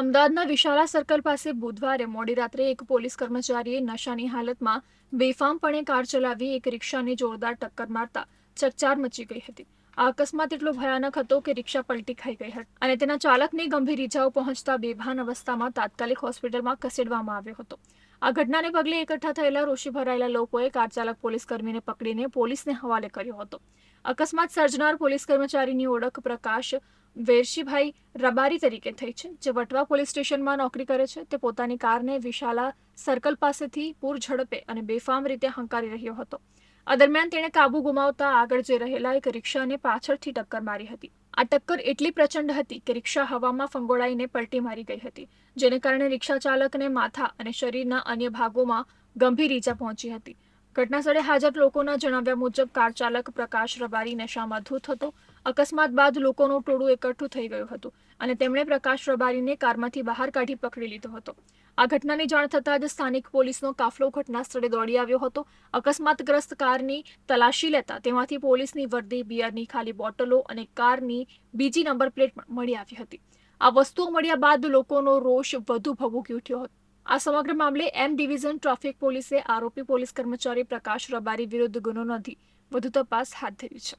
અમદાવાદના વિશાલા સર્કલ પાસે બુધવારે મોડી રાત્રે એક પોલીસ કર્મચારીએ નશાની હાલતમાં બેફામપણે કાર ચલાવી એક રિક્ષાને જોરદાર ટક્કર મારતા ચકચાર મચી ગઈ હતી. આ અકસ્માત એટલો ભયાનક હતો કે રિક્ષા પલટી ખાઈ ગઈ હતી અને તેના ચાલકને ગંભીર ઇજાઓ પહોંચતા બેભાન અવસ્થામાં તાત્કાલિક હોસ્પિટલમાં ખસેડવામાં આવ્યો હતો. આ ઘટનાને પગલે એકઠા થયેલા રોષે ભરાયેલા લોકોએ કાર ચાલક પોલીસ કર્મીને પકડીને પોલીસને હવાલે કર્યો હતો. અકસ્માત સર્જનાર પોલીસ કર્મચારીની ઓળખ પ્રકાશ વેરશીભાઈ રબારી તરીકે થઈ છે, જે વટવા પોલીસ સ્ટેશનમાં નોકરી કરે છે. તે પોતાની કારને વિશાલા સર્કલ પાસેથી પૂર ઝડપે અને બેફામ રીતે હંકારી રહ્યો હતો. આ દરમિયાન તેણે કાબુ ગુમાવતા આગળ જઈ રહેલા એક રિક્ષાને પાછળથી ટક્કર મારી હતી. આ ટક્કર એટલી પ્રચંડ હતી કે રિક્ષા હવામાં ફંગોળાઈને પલટી મારી ગઈ હતી, જેને કારણે રિક્ષા ચાલકને માથા અને શરીરના અન્ય ભાગોમાં ગંભીર ઈજા પહોંચી હતી. ઘટનાસ્થળે હાજર લોકોના જણાવ્યા મુજબ કાર ચાલક પ્રકાશ રબારી નશામાં ધૂત હતો. અકસ્માત બાદ લોકોનું ટોળું એકઠું થઈ ગયું હતું. અને તેમણે પ્રકાશ રબારીને કારમાંથી બહાર કાઢી પકડી લીધો હતો. આ ઘટનાની જાણ થતાં જ સ્થાનિક પોલીસનો કાફલો ઘટના સ્થળે દોડી આવ્યો હતો. અકસ્માતગ્રસ્ત કારની તલાશી લેતા તેમાંથી પોલીસની વર્દી, બિયરની ખાલી બોટલો અને કારની બીજી નંબર પ્લેટ મળી આવી હતી. આ વસ્તુઓ મળ્યા બાદ લોકોનો રોષ વધુ ભભૂકી ઉઠ્યો હતો. આ સમગ્ર મામલે એમ ડિવિઝન ટ્રાફિક પોલીસે આરોપી પોલીસ કર્મચારી પ્રકાશ રબારી વિરુદ્ધ ગુનો નોંધી વધુ તપાસ હાથ ધરી છે.